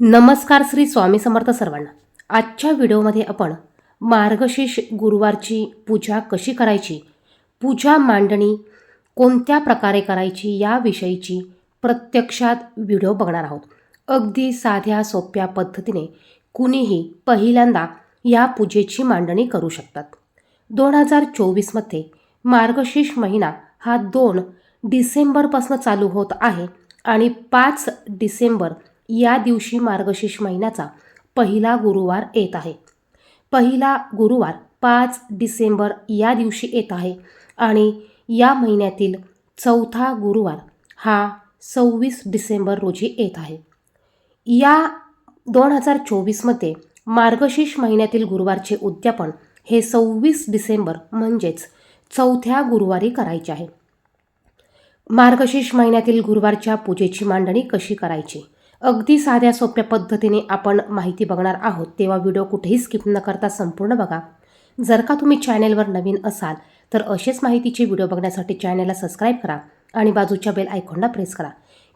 नमस्कार श्री स्वामी समर्थ सर्वांना. आजच्या व्हिडिओमध्ये आपण मार्गशीर्ष गुरुवारची पूजा कशी करायची पूजा मांडणी कोणत्या प्रकारे करायची याविषयीची प्रत्यक्षात व्हिडिओ बघणार आहोत. अगदी साध्या सोप्या पद्धतीने कुणीही पहिल्यांदा या पूजेची मांडणी करू शकतात. दोन हजार चोवीसमध्ये मार्गशीर्ष महिना हा दोन डिसेंबरपासून चालू होत आहे आणि पाच डिसेंबर या दिवशी मार्गशीर्ष महिन्याचा पहिला गुरुवार येत आहे. पहिला गुरुवार पाच डिसेंबर या दिवशी येत आहे आणि या महिन्यातील चौथा गुरुवार हा सव्वीस डिसेंबर रोजी येत आहे. या दोन हजार चोवीसमध्ये मार्गशीर्ष महिन्यातील गुरुवारचे उद्यापन हे सव्वीस डिसेंबर म्हणजेच चौथ्या गुरुवारी करायचे आहे. मार्गशीर्ष महिन्यातील गुरुवारच्या पूजेची मांडणी कशी करायची? अगदी साध्या सोप्या पद्धतीने आपण माहिती बघणार आहोत. तेव्हा व्हिडिओ कुठेही स्किप न करता संपूर्ण बघा. जर का तुम्ही चॅनेलवर नवीन असाल तर असेच माहितीचे व्हिडिओ बघण्यासाठी चॅनेलला सबस्क्राईब करा आणि बाजूच्या बेल आयकॉनला प्रेस करा.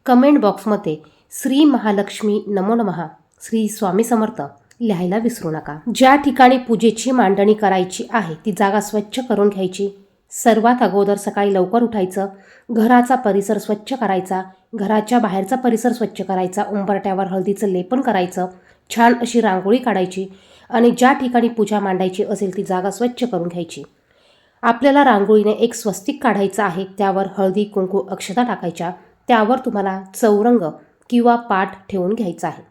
कमेंट बॉक्समध्ये श्री महालक्ष्मी नमो नमहा श्री स्वामी समर्थ लिहायला विसरू नका. ज्या ठिकाणी पूजेची मांडणी करायची आहे ती जागा स्वच्छ करून घ्यायची. सर्वात अगोदर सकाळी लवकर उठायचं. घराचा परिसर स्वच्छ करायचा. घराच्या बाहेरचा परिसर स्वच्छ करायचा उंबरट्यावर हळदीचं लेपन करायचं छान अशी रांगोळी काढायची आणि ज्या ठिकाणी पूजा मांडायची असेल ती जागा स्वच्छ करून घ्यायची. आपल्याला रांगोळीने एक स्वस्तिक काढायचं आहे त्यावर हळदी कुंकू अक्षता टाकायच्या त्यावर तुम्हाला चौरंग किंवा पाठ ठेवून घ्यायचा आहे.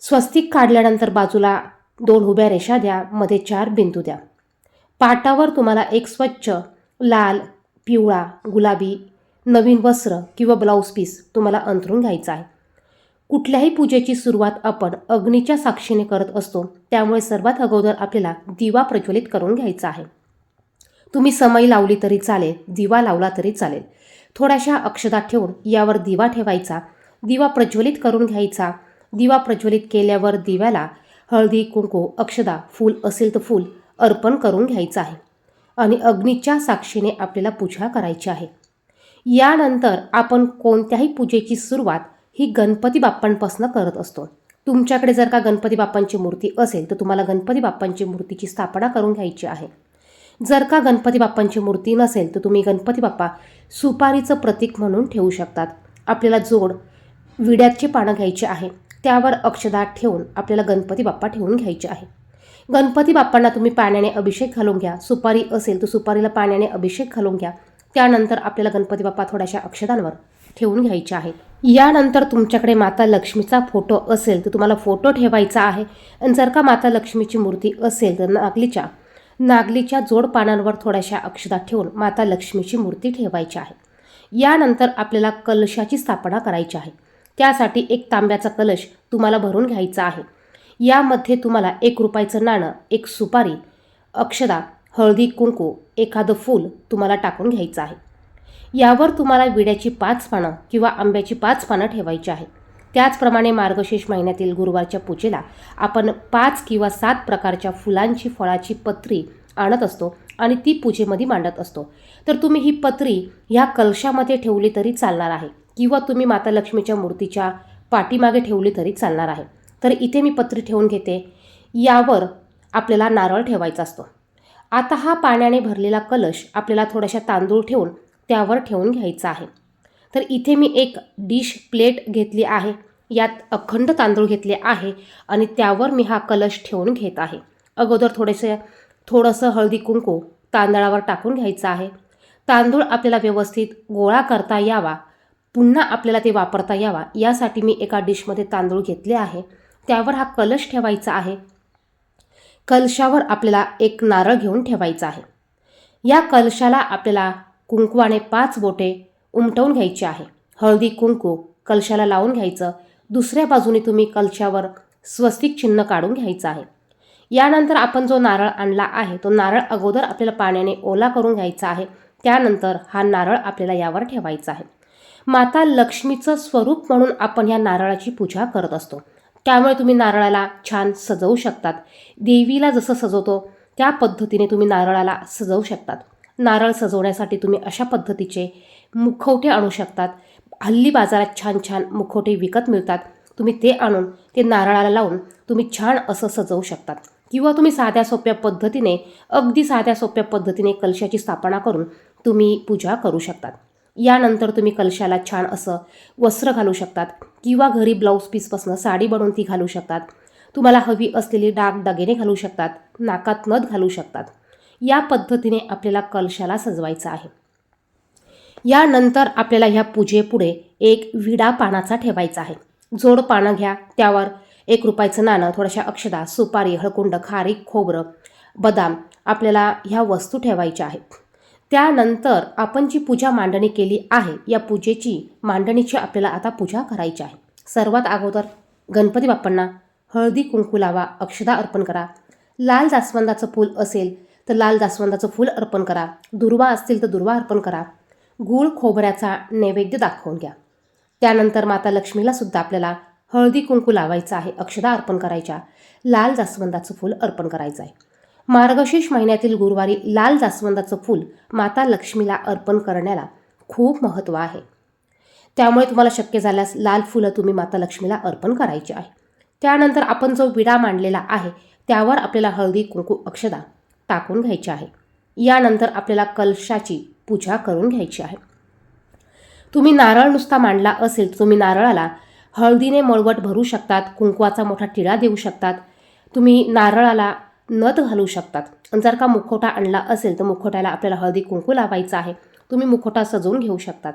स्वस्तिक काढल्यानंतर बाजूला दोन उभ्या रेषा द्या मध्ये चार बिंदू द्या. पाटावर तुम्हाला एक स्वच्छ लाल पिवळा गुलाबी नवीन वस्त्र किंवा ब्लाऊज पीस तुम्हाला अंथरून घ्यायचं आहे. कुठल्याही पूजेची सुरुवात आपण अग्नीच्या साक्षीने करत असतो त्यामुळे सर्वात अगोदर आपल्याला दिवा प्रज्वलित करून घ्यायचा आहे. तुम्ही समई लावली तरी चालेल दिवा लावला तरी चालेल. थोड्याशा अक्षदा ठेवून यावर दिवा ठेवायचा. दिवा प्रज्वलित करून घ्यायचा. दिवा प्रज्वलित केल्यावर दिव्याला हळदी कुंकू अक्षदा फूल असेल तर फूल अर्पण करून घ्यायचं आहे. आणि अग्नीच्या साक्षीने आपल्याला पूजा करायची आहे. यानंतर आपण कोणत्याही पूजेची सुरुवात ही गणपती बाप्पांपासून करत असतो. तुमच्याकडे जर का गणपती बाप्पांची मूर्ती असेल तर तुम्हाला गणपती बाप्पांची मूर्तीची स्थापना करून घ्यायची आहे. जर का गणपती बाप्पांची मूर्ती नसेल तर तुम्ही गणपती बाप्पा सुपारीचं प्रतीक म्हणून ठेवू शकतात. आपल्याला जोड विड्याचे पानं घ्यायचे आहे. त्यावर अक्षदा ठेवून आपल्याला गणपती बाप्पा ठेवून घ्यायचे आहे. गणपती बाप्पांना तुम्ही पाण्याने अभिषेक घालून घ्या. सुपारी असेल तर सुपारीला पाण्याने अभिषेक घालून घ्या. त्यानंतर आपल्याला गणपती बाप्पा थोड्याशा अक्षदांवर ठेवून घ्यायचे आहेत. यानंतर तुमच्याकडे माता लक्ष्मीचा फोटो असेल तर तुम्हाला फोटो ठेवायचा आहे. आणि जर का माता लक्ष्मीची मूर्ती असेल तर नागलीच्या नागलीच्या जोड पानांवर थोड्याशा अक्षदा ठेवून माता लक्ष्मीची मूर्ती ठेवायची आहे. यानंतर आपल्याला कलशाची स्थापना करायची आहे. त्यासाठी एक तांब्याचा कलश तुम्हाला भरून घ्यायचा आहे. यामध्ये तुम्हाला एक रुपयाचं नाणं एक सुपारी अक्षदा हळदी कुंकू एखादं फूल तुम्हाला टाकून घ्यायचं आहे. यावर तुम्हाला विड्याची पाच पानं किंवा आंब्याची पाच पानं ठेवायची आहे. त्याचप्रमाणे मार्गशीर्ष महिन्यातील गुरुवारच्या पूजेला आपण पाच किंवा सात प्रकारच्या फुलांची फळाची पत्री आणत असतो आणि ती पूजेमध्ये मांडत असतो. तर तुम्ही ही पत्री ह्या कलशामध्ये ठेवली तरी चालणार आहे किंवा तुम्ही माता लक्ष्मीच्या मूर्तीच्या पाठीमागे ठेवली तरी चालणार आहे. तर इथे मी पत्री ठेवून घेते. यावर आपल्याला नारळ ठेवायचा असतो. आता हा पाण्याने भरलेला कलश आपल्याला थोड्याशा तांदूळ ठेवून त्यावर ठेवून घ्यायचा आहे. तर इथे मी एक डिश प्लेट घेतली आहे. यात अखंड तांदूळ घेतले आहे आणि त्यावर मी हा कलश ठेवून घेत आहे. अगोदर थोडेसे थोडंसं हळदी कुंकू तांदळावर टाकून घ्यायचं आहे. तांदूळ आपल्याला व्यवस्थित गोळा करता यावा पुन्हा आपल्याला ते वापरता यावा यासाठी मी एका डिशमध्ये तांदूळ घेतले आहे. त्यावर हा कलश ठेवायचा आहे. कलशावर आपल्याला एक नारळ घेऊन ठेवायचा आहे. या कलशाला आपल्याला कुंकवाने पाच बोटे उमटवून घ्यायची आहे. हळदी कुंकू कलशाला लावून घ्यायचं. दुसऱ्या बाजूने तुम्ही कलशावर स्वस्तिक चिन्ह काढून घ्यायचं आहे. यानंतर आपण जो नारळ आणला आहे तो नारळ अगोदर आपल्याला पाण्याने ओला करून घ्यायचा आहे. त्यानंतर हा नारळ आपल्याला यावर ठेवायचा आहे. माता लक्ष्मीचं स्वरूप म्हणून आपण या नारळाची पूजा करत असतो. त्यामुळे तुम्ही नारळाला छान सजवू शकतात. देवीला जसं सजवतो त्या पद्धतीने तुम्ही नारळाला सजवू शकतात. नारळ सजवण्यासाठी तुम्ही अशा पद्धतीचे मुखवटे आणू शकतात. हल्ली बाजारात छान छान मुखवटे विकत मिळतात. तुम्ही ते आणून ते नारळाला लावून तुम्ही छान असं सजवू शकतात. किंवा तुम्ही साध्या सोप्या पद्धतीने अगदी साध्या सोप्या पद्धतीने कलशाची स्थापना करून तुम्ही पूजा करू शकतात. यानंतर तुम्ही कलशाला छान असं वस्त्र घालू शकतात किंवा घरी ब्लाऊज पीसपासून साडी बनवून ती घालू शकतात. तुम्हाला हवी असलेली डाग दागिने घालू शकतात नाकात नथ घालू शकतात. या पद्धतीने आपल्याला कलशाला सजवायचं आहे. यानंतर आपल्याला ह्या पूजेपुढे एक विडा पानाचा ठेवायचा आहे. जोड पानं घ्या त्यावर एक रुपयाचं नाणं थोड्याशा अक्षदा सुपारी हळकुंड खारीक खोबरं बदाम आपल्याला ह्या वस्तू ठेवायच्या आहेत. त्यानंतर आपण जी पूजा मांडणी केली आहे या पूजेची मांडणीची आपल्याला आता पूजा करायची आहे. सर्वात अगोदर गणपती बाप्पांना हळदी कुंकू लावा अक्षदा अर्पण करा. लाल जास्वंदाचं फूल असेल तर लाल जास्वंदाचं फूल अर्पण करा. दुर्वा असतील तर दुर्वा अर्पण करा. गूळ खोबऱ्याचा नैवेद्य दाखवून घ्या. त्यानंतर माता लक्ष्मीला सुद्धा आपल्याला हळदी कुंकू लावायचं आहे अक्षदा अर्पण करायच्या. लाल जास्वंदाचं फूल अर्पण करायचं आहे. मार्गशीर्ष महिन्यातील गुरुवारी लाल जास्वंदाचं फूल माता लक्ष्मीला अर्पण करण्याला खूप महत्त्व आहे. त्यामुळे तुम्हाला शक्य झाल्यास लाल फुलं तुम्ही माता लक्ष्मीला अर्पण करायची आहे. त्यानंतर आपण जो विडा मांडलेला आहे त्यावर आपल्याला हळदी कुंकू अक्षदा टाकून घ्यायची आहे. यानंतर आपल्याला कलशाची पूजा करून घ्यायची आहे. तुम्ही नारळ नुसता मांडला असेल तुम्ही नारळाला हळदीने मळवट भरू शकतात कुंकवाचा मोठा टिळा देऊ शकतात. तुम्ही नारळाला नथ घालू शकतात. आणि जर का मुखवटा आणला असेल तर मुखोट्याला आपल्याला हळदी कुंकू लावायचा आहे. तुम्ही मुखोटा सजवून घेऊ शकतात.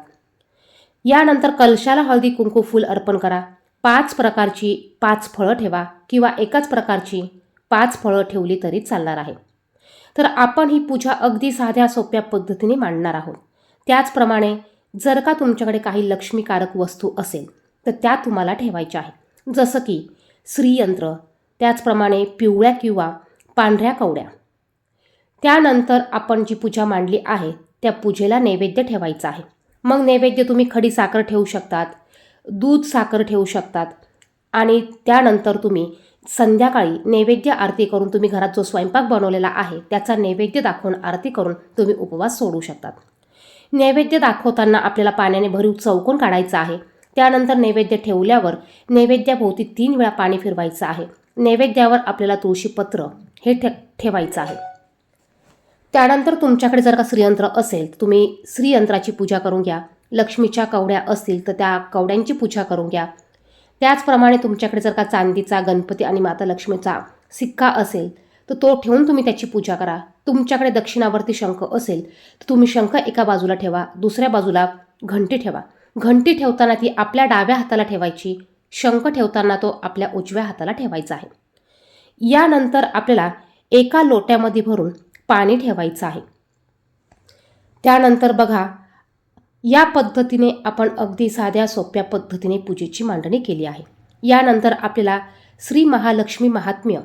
यानंतर कलशाला हळदी कुंकू फूल अर्पण करा. पाच प्रकारची पाच फळं ठेवा किंवा एकाच प्रकारची पाच फळं ठेवली तरी चालणार आहे. तर आपण ही पूजा अगदी साध्या सोप्या पद्धतीने मांडणार आहोत. त्याचप्रमाणे जर का तुमच्याकडे काही लक्ष्मीकारक वस्तू असेल तर त्या तुम्हाला ठेवायच्या आहेत. जसं की श्रीयंत्र त्याचप्रमाणे पिवळ्या किंवा पांढऱ्या कवड्या. त्यानंतर आपण जी पूजा मांडली आहे त्या पूजेला नैवेद्य ठेवायचा आहे. मग नैवेद्य तुम्ही खडी साखर ठेवू शकतात दूध साखर ठेवू शकतात आणि त्यानंतर तुम्ही संध्याकाळी नैवेद्य आरती करून तुम्ही घरात जो स्वयंपाक बनवलेला आहे त्याचा नैवेद्य दाखवून आरती करून तुम्ही उपवास सोडू शकतात. नैवेद्य दाखवताना आपल्याला पाण्याने भरीव चौकोन काढायचा आहे. त्यानंतर नैवेद्य ठेवल्यावर नैवेद्याभोवती तीन वेळा पाणी फिरवायचं आहे. नैवेद्यावर आपल्याला तुळशीपत्र हे ठे ठेवायचं आहे. त्यानंतर तुमच्याकडे जर का श्रीयंत्र असेल तर तुम्ही श्रीयंत्राची पूजा करून घ्या. लक्ष्मीच्या कवड्या असतील तर त्या कवड्यांची पूजा करून घ्या. त्याचप्रमाणे तुमच्याकडे जर का चांदीचा गणपती आणि माता लक्ष्मीचा सिक्का असेल तर तो ठेवून तुम्ही त्याची पूजा करा. तुमच्याकडे दक्षिणावरती शंख असेल तर तुम्ही शंख एका बाजूला ठेवा दुसऱ्या बाजूला घंटी ठेवा. घंटी ठेवताना ती आपल्या डाव्या हाताला ठेवायची शंख ठेवताना तो आपल्या उजव्या हाताला ठेवायचा आहे. यानंतर आपल्याला एका लोट्यामध्ये भरून पाणी ठेवायचं आहे. त्यानंतर बघा या पद्धतीने आपण अगदी साध्या सोप्या पद्धतीने पूजेची मांडणी केली आहे. यानंतर आपल्याला श्री महालक्ष्मी महात्म्य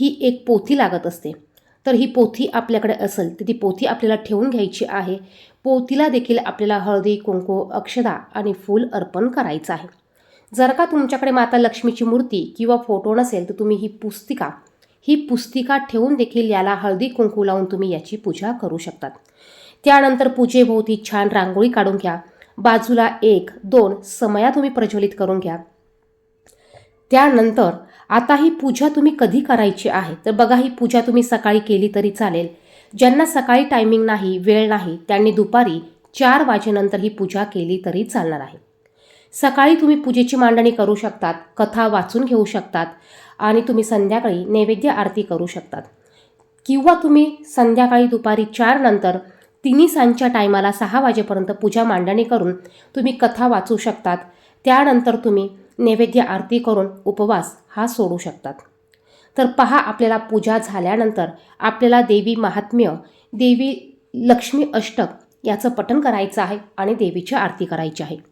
ही एक पोथी लागत असते. तर ही पोथी आपल्याकडे असेल तर ती पोथी आपल्याला ठेवून घ्यायची आहे. पोथीला देखील आपल्याला हळदी कुंकू अक्षदा आणि फूल अर्पण करायचं आहे. जर का तुमच्याकडे माता लक्ष्मीची मूर्ती किंवा फोटो नसेल तर तुम्ही ही पुस्तिका ही पुस्तिका ठेवून देखील याला हळदी कुंकू लावून तुम्ही याची पूजा करू शकतात. त्यानंतर पूजेभोवती छान रांगोळी काढून घ्या. बाजूला एक दोन समया तुम्ही प्रज्वलित करून घ्या. त्यानंतर आता ही पूजा तुम्ही कधी करायची आहे? तर बघा ही पूजा तुम्ही सकाळी केली तरी चालेल. ज्यांना सकाळी टायमिंग नाही वेळ नाही त्यांनी दुपारी चार वाजेनंतर ही पूजा केली तरी चालणार आहे. सकाळी तुम्ही पूजेची मांडणी करू शकतात कथा वाचून घेऊ शकतात आणि तुम्ही संध्याकाळी नैवेद्य आरती करू शकतात. किंवा तुम्ही संध्याकाळी दुपारी चार नंतर तिन्ही सांच्या टायमाला सहा वाजेपर्यंत पूजा मांडणी करून तुम्ही कथा वाचू शकतात. त्यानंतर तुम्ही नैवेद्य आरती करून उपवास हा सोडू शकतात. तर पहा आपल्याला पूजा झाल्यानंतर आपल्याला देवी महात्म्य देवी लक्ष्मी अष्टक याचं पठण करायचं आहे आणि देवीची आरती करायची आहे.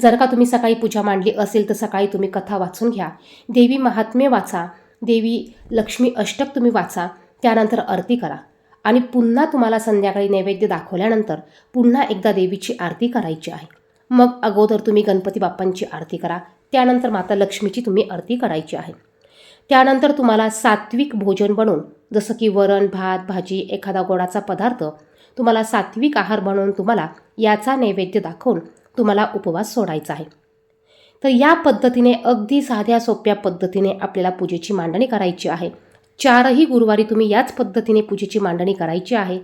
जर का तुम्ही सकाळी पूजा मांडली असेल तर सकाळी तुम्ही कथा वाचून घ्या. देवी महात्म्य वाचा. देवी लक्ष्मी अष्टक तुम्ही वाचा. त्यानंतर आरती करा. आणि पुन्हा तुम्हाला संध्याकाळी नैवेद्य दाखवल्यानंतर पुन्हा एकदा देवीची आरती करायची आहे. मग अगोदर तुम्ही गणपती बाप्पांची आरती करा. त्यानंतर माता लक्ष्मीची तुम्ही आरती करायची आहे. त्यानंतर तुम्हाला सात्विक भोजन बनवून जसं की वरण भात भाजी एखादा गोडाचा पदार्थ तुम्हाला सात्विक आहार बनवून तुम्हाला याचा नैवेद्य दाखवून तुम्हाला उपवास सोडायचा आहे. तर या पद्धतीने अगदी साध्या सोप्या पद्धतीने आपल्याला पूजेची मांडणी करायची आहे. चारही गुरुवारी तुम्ही याच पद्धतीने पूजेची मांडणी करायची आहे.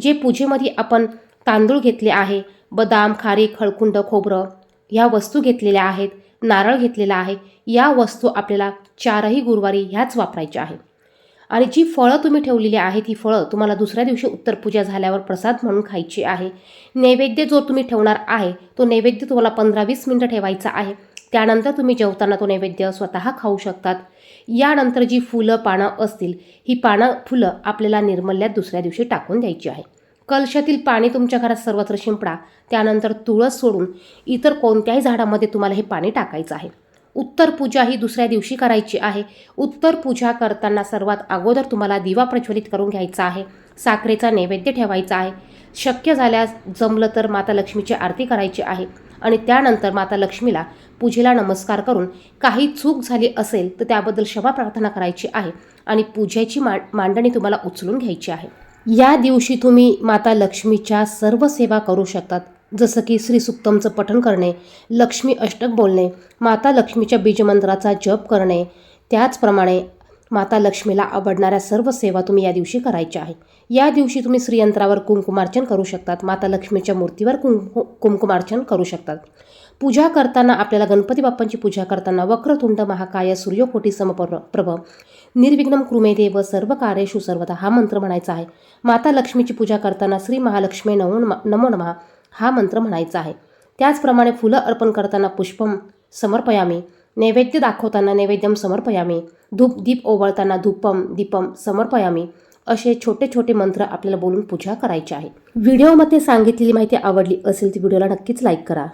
जे पूजेमध्ये आपण तांदूळ घेतले आहे बदाम खारीक हळकुंड खोबरं ह्या वस्तू घेतलेल्या आहेत नारळ घेतलेला आहे या वस्तू आपल्याला चारही गुरुवारी ह्याच वापरायच्या आहे. आणि जी फळं तुम्ही ठेवलेली आहेत ही फळं तुम्हाला दुसऱ्या दिवशी उत्तर पूजा झाल्यावर प्रसाद म्हणून खायची आहे. नैवेद्य जो तुम्ही ठेवणार आहे तो नैवेद्य तुम्हाला पंधरा वीस मिनटं ठेवायचा आहे. त्यानंतर तुम्ही जेवताना तो नैवेद्य स्वतः खाऊ शकतात. यानंतर जी फुलं पानं असतील ही पानं फुलं आपल्याला निर्मल्यात दुसऱ्या दिवशी टाकून द्यायची आहे. कलशातील पाणी तुमच्या घरात सर्वत्र शिंपडा त्यानंतर तुळस सोडून इतर कोणत्याही झाडामध्ये तुम्हाला हे पाणी टाकायचं आहे. उत्तर पूजा ही दुसऱ्या दिवशी करायची आहे. उत्तर पूजा करताना सर्वात अगोदर तुम्हाला दिवा प्रज्वलित करून घ्यायचा आहे. साखरेचा नैवेद्य ठेवायचा आहे. शक्य झाल्यास जमलं तर माता लक्ष्मीची आरती करायची आहे. आणि त्यानंतर माता लक्ष्मीला पूजेला नमस्कार करून काही चूक झाली असेल तर त्याबद्दल क्षमा प्रार्थना करायची आहे. आणि पूजेची मा मांडणी तुम्हाला उचलून घ्यायची आहे. या दिवशी तुम्ही माता लक्ष्मीच्या सर्व सेवा करू शकतात. जसं की श्री सुक्तमचं पठण करणे लक्ष्मी अष्टक बोलणे माता लक्ष्मीच्या बीजमंत्राचा जप करणे. त्याचप्रमाणे माता लक्ष्मीला आवडणाऱ्या सर्व सेवा तुम्ही या दिवशी करायच्या आहे. या दिवशी तुम्ही श्रीयंत्रावर कुंकुमार्चन करू शकतात. माता लक्ष्मीच्या मूर्तीवर कुंकु कुंकुमार्चन करू शकतात. पूजा करताना आपल्याला गणपती बाप्पांची पूजा करताना वक्रतुंड महाकाय सूर्यकोटी समप्र प्रभ निर्विघ्नम कृमे देव सर्व कार्येषु सर्वदा हा मंत्र म्हणायचा आहे. माता लक्ष्मीची पूजा करताना श्री महालक्ष्मी नमो नमो नमः. हा मंत्र म्हणायचा आहे. त्याचप्रमाणे फुलं अर्पण करताना पुष्पम समर्पयामी. नैवेद्य दाखवताना नैवेद्यम समर्पयामी. धूप दीप ओवळताना धूपम दीपम समर्पयामी असे छोटे छोटे मंत्र आपल्याला बोलून पूजा करायची आहे. व्हिडिओमध्ये सांगितलेली माहिती आवडली असेल ती व्हिडिओला नक्कीच लाईक करा.